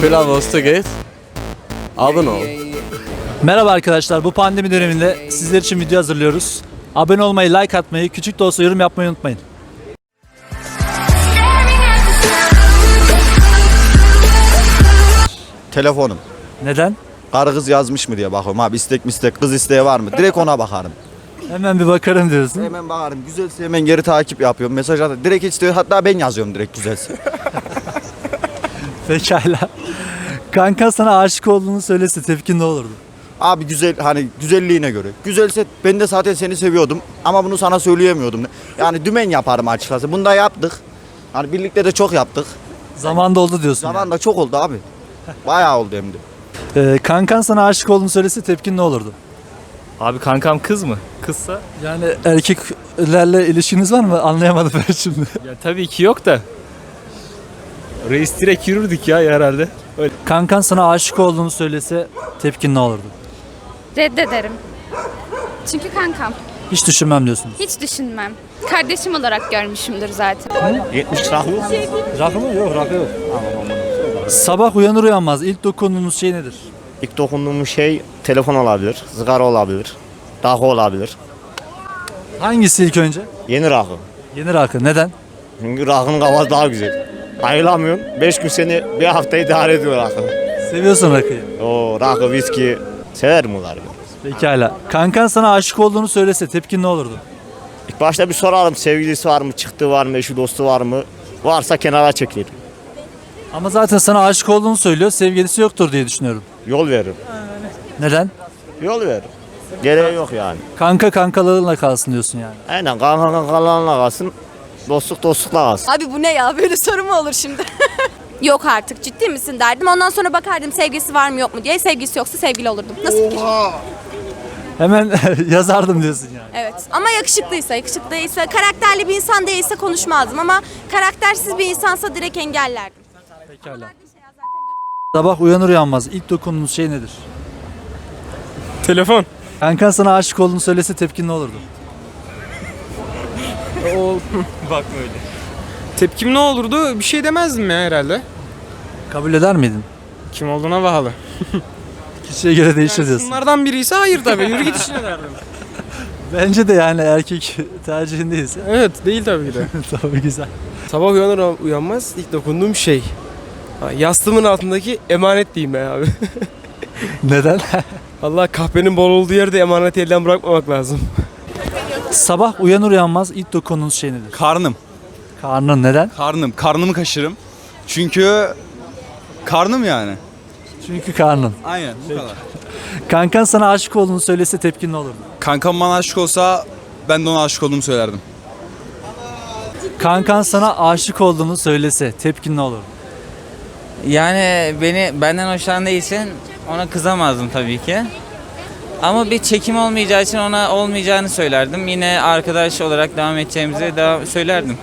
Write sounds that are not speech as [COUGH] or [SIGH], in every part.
The gate? I don't know. Merhaba arkadaşlar. Bu pandemi döneminde sizler için video hazırlıyoruz. Abone olmayı, like atmayı, küçük de olsa yorum yapmayı unutmayın. Telefonum. Neden? Karı kız yazmış mı diye bakıyorum abi istek mistek kız isteği var mı? Direkt ona bakarım. Hemen bir bakarım diyorsun. Hemen bakarım. Güzelse hemen geri takip yapıyorum. Mesaj atıyorum. Direkt istiyor. Hatta ben yazıyorum direkt güzelse. [LAUGHS] Pekala. Kanka sana aşık olduğunu söylese tepkin ne olurdu? Abi güzel hani güzelliğine göre. Güzelse ben de zaten seni seviyordum ama bunu sana söyleyemiyordum. Yani dümen yaparım açıkçası. Bunu da yaptık. Hani birlikte de çok yaptık. Zamanda oldu diyorsun. Zaman da çok oldu abi. Bayağı oldu hem de. yani. Ee, kankan sana aşık olduğunu söylese tepkin ne olurdu? Abi kankam kız mı? Kızsa Yani erkeklerle ilişkiniz var mı? Anlayamadım ben şimdi. ya tabii ki yok da. Reis direkt yürürdük ya herhalde. Öyle. Kankan sana aşık olduğunu söylese tepkin ne olurdu? Reddederim. Çünkü kankam. Hiç düşünmem diyorsunuz. Hiç düşünmem. Kardeşim olarak görmüşümdür zaten. 70 rahı Rakı mı? Yok rakı yok. Sabah uyanır uyanmaz ilk dokunduğunuz şey nedir? İlk dokunduğum şey telefon olabilir, sigara olabilir, rakı olabilir. Hangisi ilk önce? Yeni rakı. Yeni rakı. Neden? Çünkü rakının kafası daha güzel. Ayrılamıyorsun. 5 gün seni bir hafta idare ediyor rakı. Seviyorsun rakıyı. O rakı, viski severim bunları. Pekala. Kankan sana aşık olduğunu söylese tepkin ne olurdu? İlk başta bir sorarım sevgilisi var mı, çıktığı var mı, eşi dostu var mı? Varsa kenara çekilir. Ama zaten sana aşık olduğunu söylüyor. Sevgilisi yoktur diye düşünüyorum. Yol veririm. Neden? Yol veririm. Gereği yok yani. Kanka kankalığınla kalsın diyorsun yani. Aynen kanka kankalarla kalsın, dostluk dostlukla kalsın. Abi bu ne ya? Böyle soru mu olur şimdi? [LAUGHS] yok artık ciddi misin derdim. Ondan sonra bakardım sevgisi var mı yok mu diye. Sevgisi yoksa sevgili olurdum. Nasıl fikir? Hemen [LAUGHS] yazardım diyorsun yani. Evet. Ama yakışıklıysa, yakışıklıysa, karakterli bir insan değilse konuşmazdım ama karaktersiz bir insansa direkt engellerdim. Pekala. Sabah uyanır uyanmaz ilk dokunduğunuz şey nedir? Telefon. Kankan sana aşık olduğunu söylese tepkin ne olurdu? [LAUGHS] Bakma öyle. Tepkim ne olurdu? Bir şey demezdim ya herhalde. Kabul eder miydin? Kim olduğuna bağlı. [LAUGHS] Kişiye göre değişir diyorsun. Bunlardan biri ise hayır tabii. Yürü git [LAUGHS] işine derdim. Bence de yani erkek tercihindeyiz. Evet değil tabii ki de. tamam güzel. Sabah uyanır uyanmaz ilk dokunduğum şey. Ha, Yastığımın altındaki emanet diyeyim ben abi. Neden? Allah kahvenin bol olduğu yerde emaneti elden bırakmamak lazım. Sabah uyanır uyanmaz ilk dokunduğunuz şey nedir? Karnım. Karnın neden? Karnım. Karnımı kaşırım. Çünkü karnım yani. Çünkü karnın. Aynen bu kadar. Kankan sana aşık olduğunu söylese tepkin ne olurdu? Kankam bana aşık olsa ben de ona aşık olduğumu söylerdim. Kankan sana aşık olduğunu söylese tepkin ne olurdu? Yani beni benden hoşlandığı için ona kızamazdım tabii ki. Ama bir çekim olmayacağı için ona olmayacağını söylerdim. Yine arkadaş olarak devam edeceğimizi devam söylerdim.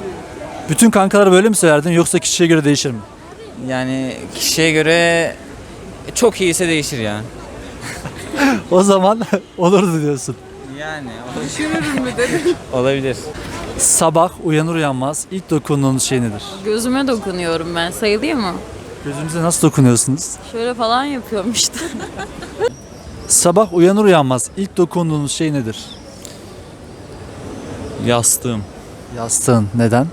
Bütün kankalara böyle mi söylerdin yoksa kişiye göre değişir mi? Yani kişiye göre çok iyiyse değişir ya. [LAUGHS] O zaman [LAUGHS] olurdu diyorsun. Yani [LAUGHS] olabilir. Sabah uyanır uyanmaz ilk dokunduğunuz şey nedir? Gözüme dokunuyorum ben. Sayılıyor mu? Gözünüze nasıl dokunuyorsunuz? Şöyle falan yapıyorum işte. Sabah uyanır uyanmaz ilk dokunduğunuz şey nedir? Yastığım. Yastığın. Neden?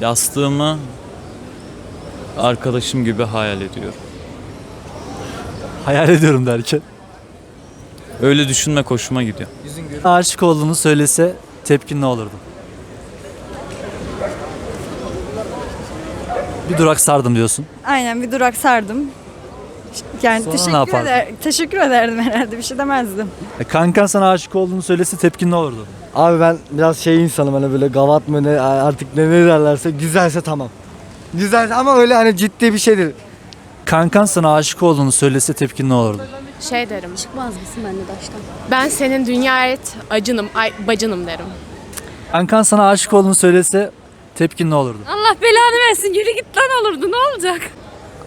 Yastığımı arkadaşım gibi hayal ediyorum. Hayal ediyorum derken. Öyle düşünmek hoşuma gidiyor. Aşık olduğunu söylese tepkin ne olurdu? Bir durak sardım diyorsun. Aynen bir durak sardım. Yani Sonra ne teşekkür yapardın? eder- teşekkür ederdim herhalde bir şey demezdim. E, kankan sana aşık olduğunu söylese tepkin ne olurdu? Abi ben biraz şey insanım hani böyle gavat mı ne artık ne, ne derlerse güzelse tamam. Güzel ama öyle hani ciddi bir şeydir. Kankan sana aşık olduğunu söylese tepkin ne olurdu? Şey derim. Çıkmaz mısın ben de baştan? Ben senin dünya et acınım, ay, bacınım derim. Kankan sana aşık olduğunu söylese tepkin ne olurdu? Allah belanı versin. Yürü git lan olurdu. Ne olacak?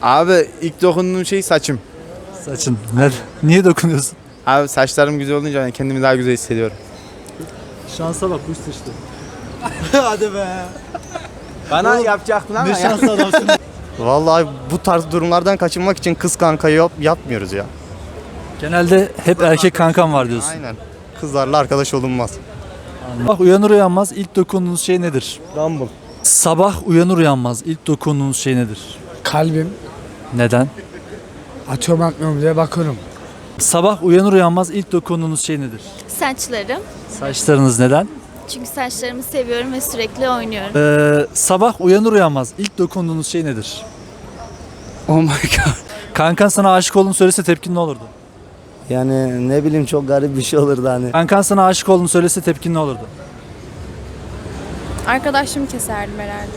Abi ilk dokunduğum şey saçım. Saçın. Ne, niye dokunuyorsun? Abi saçlarım güzel olunca ben kendimi daha güzel hissediyorum. Şansa bak kuş sıçtı. [LAUGHS] Hadi be. Bana yapacaktın ama Ne şanslı adamsın. [LAUGHS] Vallahi bu tarz durumlardan kaçınmak için kız kankayı yap, yapmıyoruz ya. Genelde hep erkek kankam var diyorsun. Aynen. Kızlarla arkadaş olunmaz. Sabah uyanır uyanmaz ilk dokunduğunuz şey nedir? Rumble. Sabah uyanır uyanmaz ilk dokunduğunuz şey nedir? Kalbim. Neden? Atıyorum atmıyorum diye bakıyorum. Sabah uyanır uyanmaz ilk dokunduğunuz şey nedir? Saçlarım. Saçlarınız neden? Çünkü saçlarımı seviyorum ve sürekli oynuyorum. Ee, sabah uyanır uyanmaz ilk dokunduğunuz şey nedir? Oh my god. Kankan sana aşık olduğunu söylese tepkin ne olurdu? Yani ne bileyim çok garip bir şey olurdu hani. Kankan sana aşık olduğunu söylese tepkin ne olurdu? Arkadaşımı keserdim herhalde.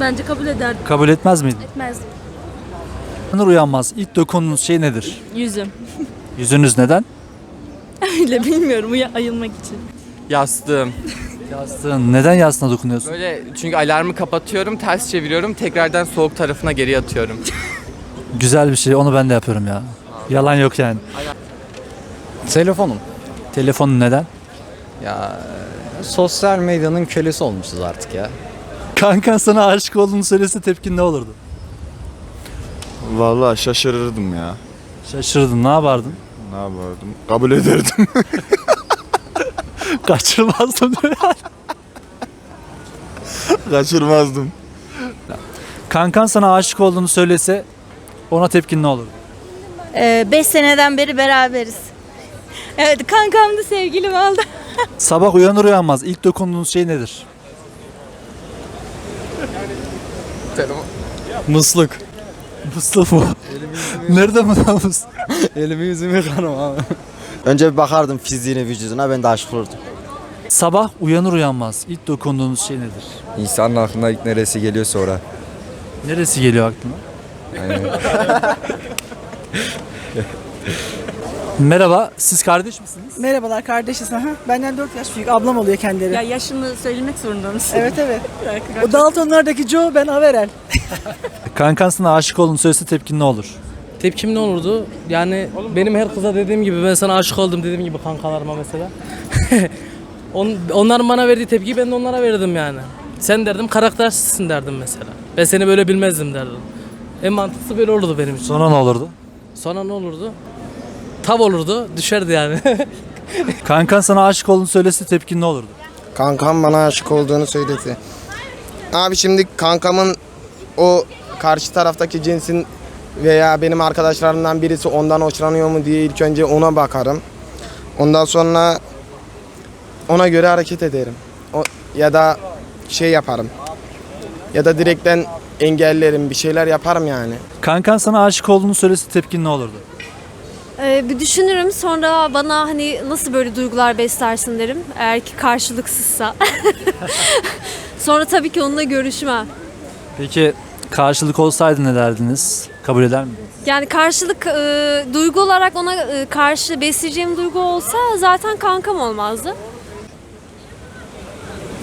Bence kabul ederdim. Kabul etmez miydin? Etmezdim. Uyanır uyanmaz ilk dokunduğunuz şey nedir? Yüzüm. Yüzünüz neden? [LAUGHS] Öyle bilmiyorum uya- ayılmak için. Yastığım. Yastığın. Neden yastığına dokunuyorsun? Böyle çünkü alarmı kapatıyorum, ters çeviriyorum, tekrardan soğuk tarafına geri atıyorum. Güzel bir şey onu ben de yapıyorum ya. Yalan yok yani. Telefonum. Telefonun neden? Ya sosyal medyanın kölesi olmuşuz artık ya. Kankan sana aşık olduğunu söylese tepkin ne olurdu? Vallahi şaşırırdım ya. Şaşırdın ne yapardın? Ne yapardım? Kabul ederdim. [LAUGHS] Kaçırmazdım diyor. [LAUGHS] Kaçırmazdım. Kankan sana aşık olduğunu söylese ona tepkin ne olurdu? 5 seneden beri beraberiz. Evet kankam da sevgilim oldu. [LAUGHS] Sabah uyanır uyanmaz ilk dokunduğunuz şey nedir? Musluk. Musluk mu? Nerede bu namus? Elimi yüzümü yıkarım abi. Önce bir bakardım fiziğine, vücuduna ben de aşık olurdum. Sabah uyanır uyanmaz ilk dokunduğunuz şey nedir? İnsanın aklına ilk neresi geliyor sonra. Neresi geliyor aklına? [LAUGHS] Merhaba, siz kardeş misiniz? Merhabalar kardeşiz. Aha. Benden 4 yaş büyük. Ablam oluyor kendileri. Ya yaşını söylemek zorunda mısın? Evet evet. [LAUGHS] o Daltonlardaki Joe ben Averel. [LAUGHS] Kankan sana aşık olduğunu söylese tepkin ne olur? Tepkim ne olurdu? Yani benim her kıza dediğim gibi ben sana aşık oldum dediğim gibi kankalarıma mesela. [LAUGHS] On, onların bana verdiği tepkiyi ben de onlara verirdim yani. Sen derdim karaktersizsin derdim mesela. Ben seni böyle bilmezdim derdim. En mantıklısı böyle olurdu benim için. Sonra ne olurdu? Sonra ne olurdu? Tav olurdu, düşerdi yani. [LAUGHS] Kankan sana aşık olduğunu söylese tepkin ne olurdu? Kankam bana aşık olduğunu söyledi. Abi şimdi kankamın o karşı taraftaki cinsin veya benim arkadaşlarımdan birisi ondan hoşlanıyor mu diye ilk önce ona bakarım. Ondan sonra ona göre hareket ederim. O, ya da şey yaparım. Ya da direkten engellerim, bir şeyler yaparım yani. Kankan sana aşık olduğunu söylese tepkin ne olurdu? Ee, bir düşünürüm sonra bana hani nasıl böyle duygular beslersin derim. Eğer ki karşılıksızsa. [LAUGHS] sonra tabii ki onunla görüşmem. Peki karşılık olsaydı ne derdiniz? Kabul eder miydiniz? Yani karşılık e, duygu olarak ona e, karşı besleyeceğim duygu olsa zaten kankam olmazdı.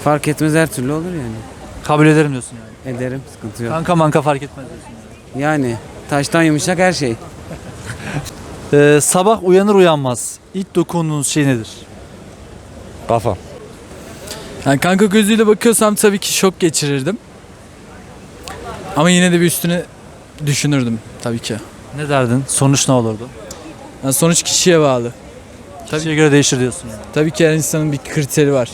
Fark etmez her türlü olur yani. Kabul ederim diyorsun yani. Ederim, sıkıntı yok. Kanka manka fark etmez diyorsun. Yani taştan yumuşak her şey. [LAUGHS] Ee, sabah uyanır uyanmaz ilk dokunduğunuz şey nedir? Kafa. Yani kanka gözüyle bakıyorsam tabii ki şok geçirirdim. Ama yine de bir üstüne düşünürdüm tabii ki. Ne derdin? Sonuç ne olurdu? Yani sonuç kişiye bağlı. Kişiye göre değişir diyorsun yani. Tabii ki her insanın bir kriteri var.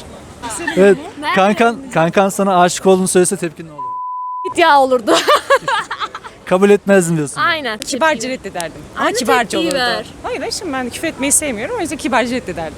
Evet. Kankan, kankan sana aşık olduğunu söylese tepkin ne olurdu? [LAUGHS] Ya olurdu. [LAUGHS] Kabul etmezdin diyorsun. Aynen. Kibarca reddederdim. Ama Aynı kibarca tepkiyi olurdu. ver. Hayır şimdi ben küfür etmeyi sevmiyorum. O yüzden kibarca reddederdim.